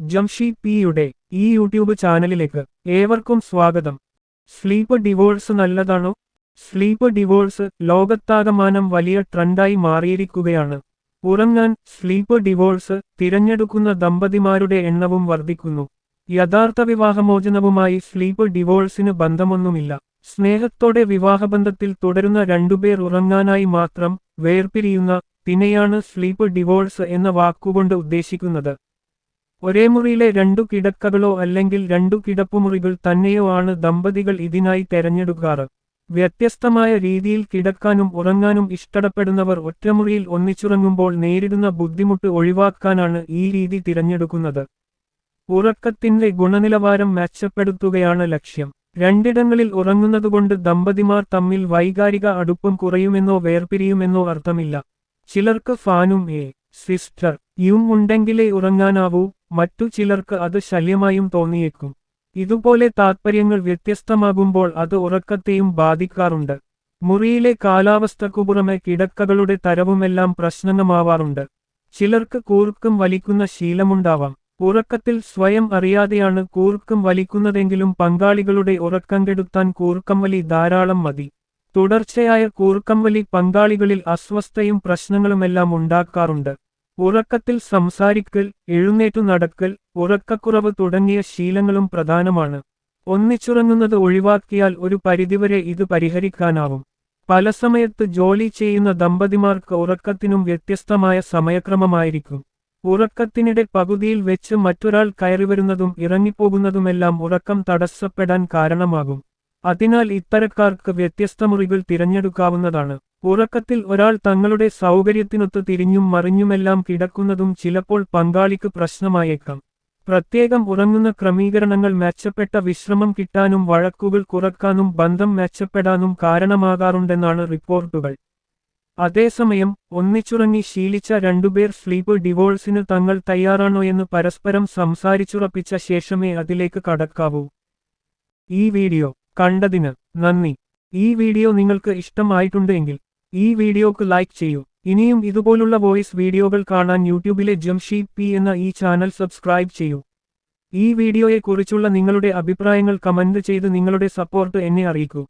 ജംഷി പിയുടെ ഈ യൂട്യൂബ് ചാനലിലേക്ക് ഏവർക്കും സ്വാഗതം. സ്ലീപ്പ് ഡിവോഴ്സ് നല്ലതാണോ? സ്ലീപ്പ് ഡിവോഴ്സ് ലോകത്താകമാനം വലിയ ട്രെൻഡായി മാറിയിരിക്കുകയാണ്. ഉറങ്ങാൻ സ്ലീപ്പ് ഡിവോഴ്സ് തിരഞ്ഞെടുക്കുന്ന ദമ്പതിമാരുടെ എണ്ണവും വർദ്ധിക്കുന്നു. യഥാർത്ഥ വിവാഹമോചനവുമായി സ്ലീപ്പ് ഡിവോഴ്സിന് ബന്ധമൊന്നുമില്ല. സ്നേഹത്തോടെ വിവാഹബന്ധത്തിൽ തുടരുന്ന രണ്ടുപേർ ഉറങ്ങാനായി മാത്രം വേർപിരിയുന്ന തിനെയാണ് സ്ലീപ്പ് ഡിവോഴ്സ് എന്ന വാക്കുകൊണ്ട് ഉദ്ദേശിക്കുന്നത്. ഒരേ മുറിയിലെ രണ്ടു കിടക്കകളോ അല്ലെങ്കിൽ രണ്ടു കിടപ്പുമുറികൾ തന്നെയോ ആണ് ദമ്പതികൾ ഇതിനായി തെരഞ്ഞെടുക്കാറ്. വ്യത്യസ്തമായ രീതിയിൽ കിടക്കാനും ഉറങ്ങാനും ഇഷ്ടപ്പെടുന്നവർ ഒറ്റമുറിയിൽ ഒന്നിച്ചുറങ്ങുമ്പോൾ നേരിടുന്ന ബുദ്ധിമുട്ട് ഒഴിവാക്കാനാണ് ഈ രീതി തിരഞ്ഞെടുക്കുന്നത്. ഉറക്കത്തിന്റെ ഗുണനിലവാരം മെച്ചപ്പെടുത്തുകയാണ് ലക്ഷ്യം. രണ്ടിടങ്ങളിൽ ഉറങ്ങുന്നതുകൊണ്ട് ദമ്പതിമാർ തമ്മിൽ വൈകാരിക അടുപ്പം കുറയുമെന്നോ വേർപിരിയുമെന്നോ അർത്ഥമില്ല. ചിലർക്ക് ഫാനും എ സിസ്റ്റർ യും ഉണ്ടെങ്കിലേ ഉറങ്ങാനാവൂ മറ്റു ചിലർക്ക് അത് ശല്യമായും തോന്നിയേക്കും. ഇതുപോലെ താത്പര്യങ്ങൾ വ്യത്യസ്തമാകുമ്പോൾ അത് ഉറക്കത്തെയും ബാധിക്കാറുണ്ട്. മുറിയിലെ കാലാവസ്ഥക്കു പുറമെ കിടക്കകളുടെ തരവുമെല്ലാം പ്രശ്നമാവാറുണ്ട്. ചിലർക്ക് കൂർക്കും വലിക്കുന്ന ശീലമുണ്ടാവാം. ഉറക്കത്തിൽ സ്വയം അറിയാതെയാണ് കൂർക്കും വലിക്കുന്നതെങ്കിലും പങ്കാളികളുടെ ഉറക്കം കെടുത്താൻ കൂർക്കം വലി ധാരാളം മതി. തുടർച്ചയായ കൂർക്കം വലി പങ്കാളികളിൽ അസ്വസ്ഥയും പ്രശ്നങ്ങളുമെല്ലാം ഉണ്ടാക്കാറുണ്ട്. ഉറക്കത്തിൽ സംസാരിക്കൽ എഴുന്നേറ്റു നടക്കൽ ഉറക്കക്കുറവ് തുടങ്ങിയ ശീലങ്ങളും പ്രധാനമാണ്. ഒന്നിച്ചുറങ്ങുന്നത് ഒഴിവാക്കിയാൽ ഒരു പരിധിവരെ ഇത് പരിഹരിക്കാനാവും. പല സമയത്ത് ജോലി ചെയ്യുന്ന ദമ്പതിമാർക്ക് ഉറക്കത്തിനും വ്യത്യസ്തമായ സമയക്രമമായിരിക്കും. ഉറക്കത്തിനിടെ പകുതിയിൽ വെച്ച് മറ്റൊരാൾ കയറി കയറിവരുന്നതും ഇറങ്ങിപ്പോകുന്നതുമെല്ലാം ഉറക്കം തടസ്സപ്പെടാൻ കാരണമാകും. അതിനാൽ ഇത്തരക്കാർക്ക് വ്യത്യസ്ത മുറികൾ തിരഞ്ഞെടുക്കാവുന്നതാണ്. ഉറക്കത്തിൽ ഒരാൾ തങ്ങളുടെ സൗകര്യത്തിനൊത്ത് തിരിഞ്ഞും മറിഞ്ഞുമെല്ലാം കിടക്കുന്നതും ചിലപ്പോൾ പങ്കാളിക്ക് പ്രശ്നമായേക്കാം. പ്രത്യേകം ഉറങ്ങുന്ന ക്രമീകരണങ്ങൾ മെച്ചപ്പെട്ട വിശ്രമം കിട്ടാനും വഴക്കുകൾ കുറക്കാനും ബന്ധം മെച്ചപ്പെടാനും കാരണമാകാറുണ്ടെന്നാണ് റിപ്പോർട്ടുകൾ. അതേസമയം ഒന്നിച്ചുറങ്ങി ശീലിച്ച രണ്ടുപേർ സ്ലീപ്പ് ഡിവോഴ്സിന് തങ്ങൾ തയ്യാറാണോ എന്ന് പരസ്പരം സംസാരിച്ചുറപ്പിച്ച ശേഷമേ അതിലേക്ക് കടക്കാവൂ. ഈ വീഡിയോ കണ്ടതിന് നന്ദി. ഈ വീഡിയോ നിങ്ങൾക്ക് ഇഷ്ടമായിട്ടുണ്ടെങ്കിൽ ഈ വീഡിയോക്ക് ലൈക്ക് ചെയ്യൂ. ഇനിയും ഇതുപോലുള്ള വോയിസ് വീഡിയോകൾ കാണാൻ യൂട്യൂബിലെ ജംഷി പി എന്ന ഈ ചാനൽ സബ്സ്ക്രൈബ് ചെയ്യൂ. ഈ വീഡിയോയെക്കുറിച്ചുള്ള നിങ്ങളുടെ അഭിപ്രായങ്ങൾ കമന്റ് ചെയ്ത് നിങ്ങളുടെ സപ്പോർട്ട് എന്നെ അറിയിക്കൂ.